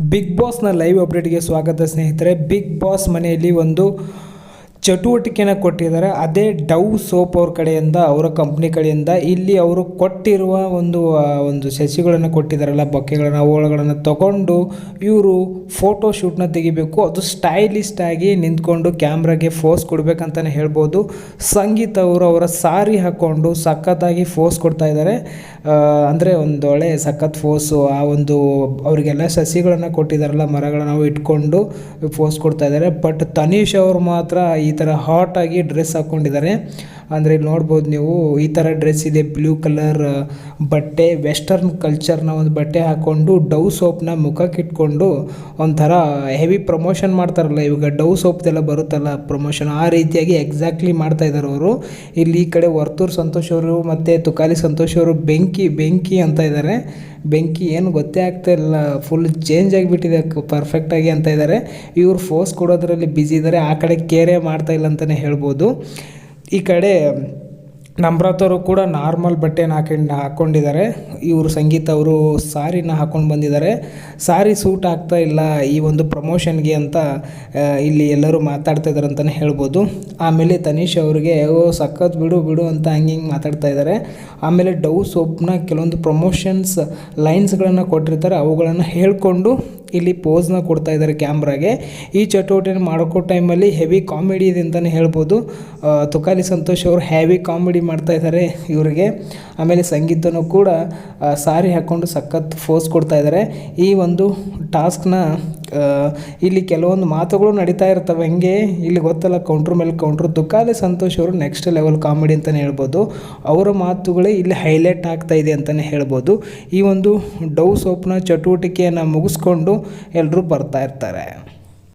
Big ಬಾಸ್ನ live ಅಪ್ಡೇಟ್ಗೆ ಸ್ವಾಗತ ಸ್ನೇಹಿತರೆ. Big boss ಮನೆಯಲ್ಲಿ ಒಂದು ಚಟುವಟಿಕೆನ ಕೊಟ್ಟಿದ್ದಾರೆ. ಅದೇ ಡವ್ ಸೋಪ್ ಅವ್ರ ಕಡೆಯಿಂದ, ಅವರ ಕಂಪ್ನಿ ಕಡೆಯಿಂದ ಇಲ್ಲಿ ಅವರು ಕೊಟ್ಟಿರುವ ಒಂದು ಒಂದು ಸಸಿಗಳನ್ನು ಕೊಟ್ಟಿದ್ದಾರಲ್ಲ, ಬೊಕ್ಕೆಗಳನ್ನು ಅವುಗಳನ್ನು ತಗೊಂಡು ಇವರು ಫೋಟೋ ಶೂಟ್ನ ತೆಗಿಬೇಕು. ಅದು ಸ್ಟೈಲಿಸ್ಟ್ ಆಗಿ ನಿಂತ್ಕೊಂಡು ಕ್ಯಾಮ್ರಾಗೆ ಫೋಸ್ ಕೊಡಬೇಕಂತಲೇ ಹೇಳ್ಬೋದು. ಸಂಗೀತ ಅವರು ಅವರ ಸಾರಿ ಹಾಕ್ಕೊಂಡು ಸಖತ್ತಾಗಿ ಫೋಸ್ ಕೊಡ್ತಾ ಇದ್ದಾರೆ. ಅಂದರೆ ಒಂದು ಒಳ್ಳೆ ಸಖತ್ ಫೋಸು ಆ ಒಂದು ಅವರಿಗೆಲ್ಲ ಸಸಿಗಳನ್ನು ಕೊಟ್ಟಿದ್ದಾರಲ್ಲ ಮರಗಳನ್ನು ಇಟ್ಕೊಂಡು ಫೋಸ್ ಕೊಡ್ತಾ ಇದ್ದಾರೆ. ಬಟ್ ತನೀಶ್ ಅವರು ಮಾತ್ರ ಈ ಥರ ಆಗಿ ಡ್ರೆಸ್ ಹಾಕ್ಕೊಂಡಿದ್ದಾರೆ ಅಂದರೆ ಇಲ್ಲಿ ನೋಡ್ಬೋದು ನೀವು ಈ ಥರ ಡ್ರೆಸ್ ಇದೆ ಬ್ಲೂ ಕಲರ್ ಬಟ್ಟೆ ವೆಸ್ಟರ್ನ್ ಕಲ್ಚರ್ನ ಒಂದು ಬಟ್ಟೆ ಹಾಕ್ಕೊಂಡು ಡವ್ ಸೋಪ್ನ ಮುಖಕ್ಕೆ ಇಟ್ಕೊಂಡು ಒಂಥರ ಹೆವಿ ಪ್ರಮೋಷನ್ ಮಾಡ್ತಾರಲ್ಲ, ಇವಾಗ ಡವ್ ಸೋಪ್ದೆಲ್ಲ ಬರುತ್ತಲ್ಲ ಪ್ರಮೋಷನ್ ಆ ರೀತಿಯಾಗಿ ಎಕ್ಸಾಕ್ಟ್ಲಿ ಮಾಡ್ತಾ ಇದ್ದಾರೆ ಅವರು. ಇಲ್ಲಿ ಈ ಕಡೆ ವರ್ತೂರು ಸಂತೋಷ್ ಅವರು ಮತ್ತು ತುಕಾಲಿ ಸಂತೋಷ್ ಅವರು ಬೆಂಕಿ ಬೆಂಕಿ ಅಂತ ಇದ್ದಾರೆ ಬೆಂಕಿ ಏನು ಗೊತ್ತೇ ಆಗ್ತಾ ಇಲ್ಲ ಫುಲ್ ಚೇಂಜ್ ಆಗಿಬಿಟ್ಟಿದೆ ಪರ್ಫೆಕ್ಟಾಗಿ ಅಂತ ಇದ್ದಾರೆ ಇವರು ಫೋರ್ಸ್ ಕೊಡೋದ್ರಲ್ಲಿ ಬ್ಯುಸಿ ಇದ್ದಾರೆ ಆ ಕಡೆ ಕೇರೆ ಮಾಡ್ತಾ ಇಲ್ಲ ಅಂತಲೇ ಹೇಳ್ಬೋದು. ಈ ಕಡೆ ನಮ್ರತವರು ಕೂಡ ನಾರ್ಮಲ್ ಬಟ್ಟೆನ ಹಾಕೊಂಡು ಹಾಕ್ಕೊಂಡಿದ್ದಾರೆ ಇವರು ಸಂಗೀತ ಅವರು ಸಾರಿನ ಹಾಕ್ಕೊಂಡು ಬಂದಿದ್ದಾರೆ. ಸಾರಿ ಸೂಟ್ ಆಗ್ತಾ ಇಲ್ಲ ಈ ಒಂದು ಪ್ರಮೋಷನ್ಗೆ ಅಂತ ಇಲ್ಲಿ ಎಲ್ಲರೂ ಮಾತಾಡ್ತಾ ಇದ್ದಾರೆ ಅಂತಲೇ ಹೇಳ್ಬೋದು. ಆಮೇಲೆ ತನೀಶ್ ಅವರಿಗೆ, ಓ, ಸಖತ್ ಬಿಡು ಬಿಡು ಅಂತ ಹಂಗೆ ಹಿಂಗೆ ಮಾತಾಡ್ತಾ ಇದ್ದಾರೆ ಆಮೇಲೆ ಡವ್ ಸೋಪ್ನ ಕೆಲವೊಂದು ಪ್ರಮೋಷನ್ಸ್ ಲೈನ್ಸ್ಗಳನ್ನು ಕೊಟ್ಟಿರ್ತಾರೆ, ಅವುಗಳನ್ನು ಹೇಳ್ಕೊಂಡು ಇಲ್ಲಿ ಪೋಸ್ನ ಕೊಡ್ತಾ ಇದ್ದಾರೆ ಕ್ಯಾಮ್ರಾಗೆ ಈ ಚಟುವಟಿಕೆ ಮಾಡ್ಕೋ ಟೈಮಲ್ಲಿ ಹೆವಿ ಕಾಮಿಡಿ ಇದೆ ಅಂತಲೇ ಹೇಳ್ಬೋದು. ತುಕಾಲಿ ಸಂತೋಷ್ ಅವರು ಹೆವಿ ಕಾಮಿಡಿ ಮಾಡ್ತಾ ಇದ್ದಾರೆ ಇವರಿಗೆ. ಆಮೇಲೆ ಸಂಗೀತನೂ ಕೂಡ ಸಾರಿ ಹಾಕ್ಕೊಂಡು ಸಖತ್ ಫೋಸ್ ಕೊಡ್ತಾ ಇದ್ದಾರೆ. ಈ ಒಂದು ಟಾಸ್ಕ್ನ ಇಲ್ಲಿ ಕೆಲವೊಂದು ಮಾತುಗಳು ನಡೀತಾ ಇರ್ತವೆ. ಹಂಗೆ? ಇಲ್ಲಿ ಗೊತ್ತಲ್ಲ ಕೌಂಟ್ರ್ ಮೇಲೆ ಕೌಂಟ್ರ್ ದುಃಖಾಲೆ ಸಂತೋಷ್ ಅವರು ನೆಕ್ಸ್ಟ್ ಲೆವೆಲ್ ಕಾಮಿಡಿ ಅಂತಲೇ ಹೇಳ್ಬೋದು. ಅವರ ಮಾತುಗಳೇ ಇಲ್ಲಿ ಹೈಲೈಟ್ ಆಗ್ತಾ ಇದೆ ಅಂತಲೇ ಹೇಳ್ಬೋದು. ಈ ಒಂದು ಡೌ ಸೋಪ್ನ ಚಟುವಟಿಕೆಯನ್ನು ಮುಗಿಸ್ಕೊಂಡು ಎಲ್ಲರೂ ಬರ್ತಾ ಇರ್ತಾರೆ.